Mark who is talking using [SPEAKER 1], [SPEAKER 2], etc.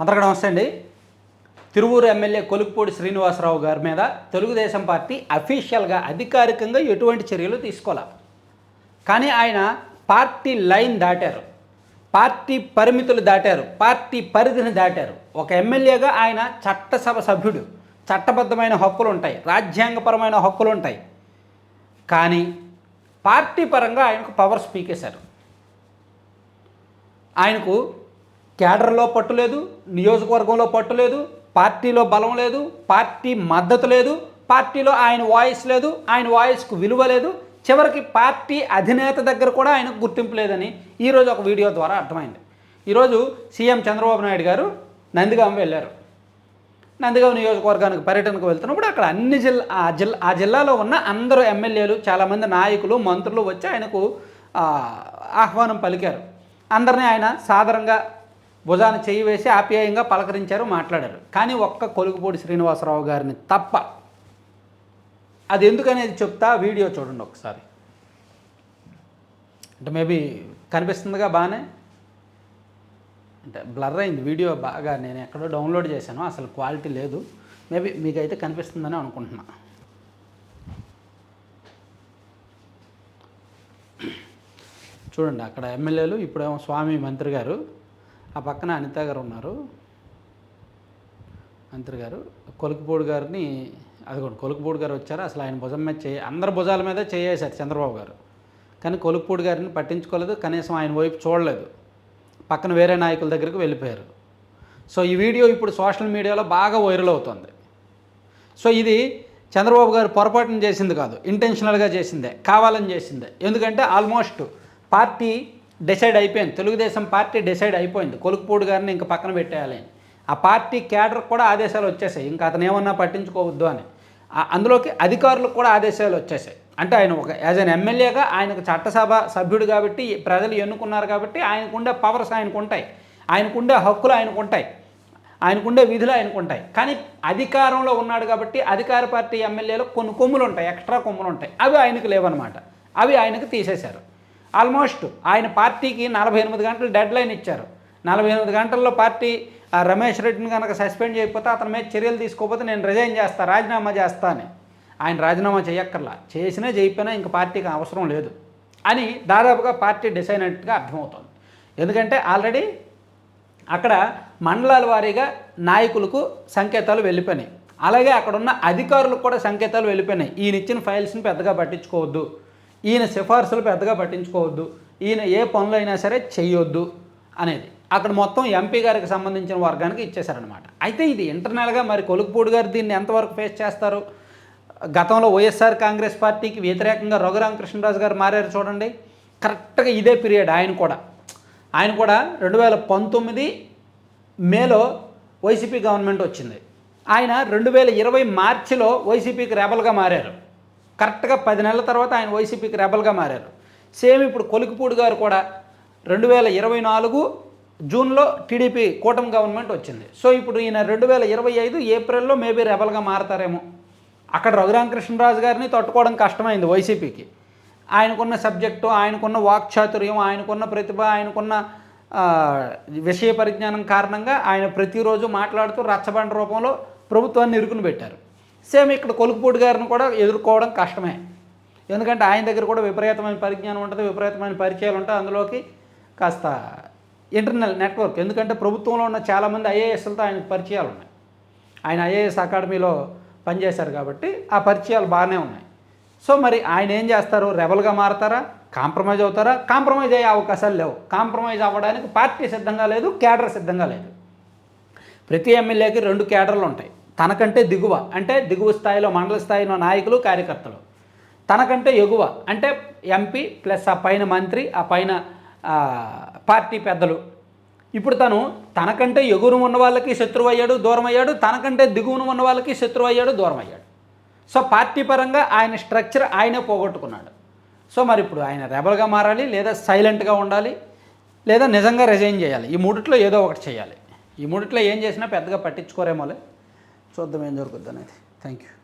[SPEAKER 1] అందరికీ నమస్తే అండి. తిరువూరు ఎమ్మెల్యే కొలుకుపూడి శ్రీనివాసరావు గారి మీద తెలుగుదేశం పార్టీ అఫీషియల్గా అధికారికంగా ఎటువంటి చర్యలు తీసుకోలే. కానీ ఆయన పార్టీ లైన్ దాటారు. పార్టీ పరిమితులు దాటారు. పార్టీ పరిధిని దాటారు. ఒక ఎమ్మెల్యేగా ఆయన చట్టసభ సభ్యుడు. చట్టబద్ధమైన హక్కులు ఉంటాయి. రాజ్యాంగపరమైన హక్కులు ఉంటాయి. కానీ పార్టీ పరంగా ఆయనకు పవర్ స్పీకేశారు ఆయనకు కేడర్లో పట్టు లేదు నియోజకవర్గంలో పట్టు లేదు పార్టీలో బలం లేదు పార్టీ మద్దతు లేదు పార్టీలో ఆయన వాయిస్ లేదు ఆయన వాయిస్కు విలువ లేదు. చివరికి పార్టీ అధినేత దగ్గర కూడా ఆయనకు గుర్తింపు లేదని ఈరోజు ఒక వీడియో ద్వారా అర్థమైంది. ఈరోజు సీఎం చంద్రబాబు నాయుడు గారు నందిగాం వెళ్ళారు. నందిగాం నియోజకవర్గానికి పర్యటనకు వెళ్తున్నప్పుడు అక్కడ అన్ని జిల్లా ఆ జిల్లా ఆ జిల్లాలో ఉన్న అందరూ ఎమ్మెల్యేలు చాలామంది నాయకులు మంత్రులు వచ్చి ఆయనకు ఆహ్వానం పలికారు. అందరినీ ఆయన సాధారణంగా భుజాన చేయి వేసి ఆప్యాయంగా పలకరించారు మాట్లాడారు. కానీ ఒక్క కొలుగుపూడి శ్రీనివాసరావు గారిని తప్ప అది ఎందుకనేది చెప్తా వీడియో చూడండి ఒకసారి. అంటే మేబీ కనిపిస్తుందిగా బాగానే అంటే బ్లర్ అయింది వీడియో బాగా నేను ఎక్కడో డౌన్లోడ్ చేశాను అసలు క్వాలిటీ లేదు. మేబీ మీకైతే కనిపిస్తుందని అనుకుంటున్నా. చూడండి అక్కడ ఎమ్మెల్యేలు ఇప్పుడేమో స్వామి మంత్రి గారు ఆ పక్కన అనిత గారు ఉన్నారు. మంత్రి గారు కొలుకుపూడి గారిని అదిగోండి కొలుకుపూడి గారు వచ్చారు. అసలు ఆయన భుజం మీద చేయ అందరి భుజాల మీద చేయేశారు చంద్రబాబు గారు. కానీ కొలుకుపూడి గారిని పట్టించుకోలేదు కనీసం ఆయన వైపు చూడలేదు. పక్కన వేరే నాయకుల దగ్గరికి వెళ్ళిపోయారు. సో ఈ వీడియో ఇప్పుడు సోషల్ మీడియాలో బాగా వైరల్ అవుతుంది. సో ఇది చంద్రబాబు గారు పొరపాటున చేసింది కాదు ఇంటెన్షనల్గా చేసిందే కావాలని చేసిందే. ఎందుకంటే ఆల్మోస్ట్ పార్టీ డిసైడ్ అయిపోయింది. తెలుగుదేశం పార్టీ డిసైడ్ అయిపోయింది. కొలుకుపూడి గారిని ఇంకా పక్కన పెట్టేయాలి ఆ పార్టీ క్యాడర్ కూడా ఆదేశాలు వచ్చేసాయి. ఇంకా అతను ఏమన్నా పట్టించుకోవద్దు అని. అందులోకి అధికారులకు కూడా ఆదేశాలు వచ్చేసాయి. అంటే ఆయన ఒక యాజ్ అన్ ఎమ్మెల్యేగా ఆయనకు చట్టసభ సభ్యుడు కాబట్టి ప్రజలు ఎన్నుకున్నారు కాబట్టి ఆయనకుండే పవర్స్ ఆయనకు ఉంటాయి ఆయనకుండే హక్కులు ఆయనకు ఉంటాయి ఆయనకుండే విధులు ఆయనకు ఉంటాయి కానీ అధికారంలో ఉన్నాడు కాబట్టి అధికార పార్టీ ఎమ్మెల్యేలో కొన్ని కొమ్ములు ఉంటాయి ఎక్స్ట్రా కొమ్ములు ఉంటాయి అవి ఆయనకు లేవన్నమాట అవి ఆయనకు తీసేశారు. ఆల్మోస్ట్ ఆయన పార్టీకి నలభై ఎనిమిది గంటలు డెడ్ లైన్ ఇచ్చారు. నలభై ఎనిమిది గంటల్లో పార్టీ ఆ రమేష్ రెడ్డిని కనుక సస్పెండ్ చేయకపోతే అతని మీద చర్యలు తీసుకోకపోతే నేను రిజైన్ చేస్తా రాజీనామా చేస్తా అని. ఆయన రాజీనామా చేయక్కర్లా. చేసినా చేయకపోయినా ఇంక పార్టీకి అవసరం లేదు అని దాదాపుగా పార్టీ డిసైడ్ అయినట్టుగా అర్థమవుతుంది. ఎందుకంటే ఆల్రెడీ అక్కడ మండలాల వారీగా నాయకులకు సంకేతాలు వెళ్ళిపోయినాయి. అలాగే అక్కడ ఉన్న అధికారులకు కూడా సంకేతాలు వెళ్ళిపోయినాయి. ఈయన ఇచ్చిన ఫైల్స్ని పెద్దగా పట్టించుకోవద్దు. ఈయన సిఫార్సులు పెద్దగా పట్టించుకోవద్దు. ఈయన ఏ పనులైనా సరే చెయ్యొద్దు అనేది. అక్కడ మొత్తం ఎంపీ గారికి సంబంధించిన వర్గానికి ఇచ్చేశారనమాట అయితే ఇది ఇంటర్నల్గా మరి కొలుకుపూడి గారు దీన్ని ఎంతవరకు ఫేస్ చేస్తారు? గతంలో వైఎస్ఆర్ కాంగ్రెస్ పార్టీకి వ్యతిరేకంగా రఘురామకృష్ణరాజు గారు మారారు చూడండి. కరెక్ట్గా ఇదే పీరియడ్ ఆయన కూడా. ఆయన కూడా రెండు వేల పంతొమ్మిది మేలో వైసీపీ గవర్నమెంట్ వచ్చింది. ఆయన రెండు వేల ఇరవై మార్చిలో వైసీపీకి రెబల్గా మారారు. కరెక్ట్గా పది నెలల తర్వాత ఆయన వైసీపీకి రెబల్గా మారారు. సేమ్ ఇప్పుడు కొలికిపూడి గారు కూడా రెండు వేల ఇరవై నాలుగు జూన్లో టీడీపీ కూటమి గవర్నమెంట్ వచ్చింది. సో ఇప్పుడు ఈయన రెండు వేల ఇరవై ఐదు ఏప్రిల్లో మేబీ రెబల్గా మారతారేమో. అక్కడ రఘురామకృష్ణరాజు గారిని తట్టుకోవడం కష్టమైంది వైసీపీకి. ఆయనకున్న సబ్జెక్టు ఆయనకున్న వాక్చాతుర్యం ఆయనకున్న ప్రతిభ ఆయనకున్న విషయ పరిజ్ఞానం కారణంగా ఆయన ప్రతిరోజు మాట్లాడుతూ రచ్చబండ రూపంలో ప్రభుత్వాన్ని ఇరుకుని పెట్టారు. సేమ్ ఇక్కడ కొలుకుపూడి గారిని కూడా ఎదుర్కోవడం కష్టమే. ఎందుకంటే ఆయన దగ్గర కూడా విపరీతమైన పరిజ్ఞానం ఉంటుంది విపరీతమైన పరిచయాలు ఉంటాయి అందులోకి కాస్త ఇంటర్నల్ నెట్వర్క్. ఎందుకంటే ప్రభుత్వంలో ఉన్న చాలామంది ఐఏఎస్లతో ఆయనకు పరిచయాలు ఉన్నాయి. ఆయన ఐఏఎస్ అకాడమీలో పనిచేశారు కాబట్టి ఆ పరిచయాలు బాగానే ఉన్నాయి. సో మరి ఆయన ఏం చేస్తారు? రెబల్గా మారతారా? కాంప్రమైజ్ అవుతారా? కాంప్రమైజ్ అయ్యే అవకాశాలు లేవు. కాంప్రమైజ్ అవ్వడానికి పార్టీ సిద్ధంగా లేదు కేడర్ సిద్ధంగా లేదు. ప్రతి ఎమ్మెల్యేకి రెండు కేడర్లు ఉంటాయి. తనకంటే దిగువ అంటే దిగువ స్థాయిలో మండల స్థాయిలో నాయకులు కార్యకర్తలు. తనకంటే ఎగువ అంటే ఎంపీ ప్లస్ ఆ పైన మంత్రి ఆ పైన పార్టీ పెద్దలు. ఇప్పుడు తను తనకంటే ఎగురు ఉన్న వాళ్ళకి శత్రువు అయ్యాడు దూరం అయ్యాడు తనకంటే దిగువన ఉన్న వాళ్ళకి శత్రువు అయ్యాడు దూరం అయ్యాడు. సో పార్టీ పరంగా ఆయన స్ట్రక్చర్ ఆయనే పోగొట్టుకున్నాడు. సో మరి ఇప్పుడు ఆయన రెబల్గా మారాలి లేదా సైలెంట్గా ఉండాలి లేదా నిజంగా రిజైన్ చేయాలి? ఈ మూడిట్లో ఏదో ఒకటి చేయాలి. ఈ మూడిట్లో ఏం చేసినా పెద్దగా పట్టించుకోరేమోలే. చూద్దాం ఏం జరుగుద్ది అనేది. Thank you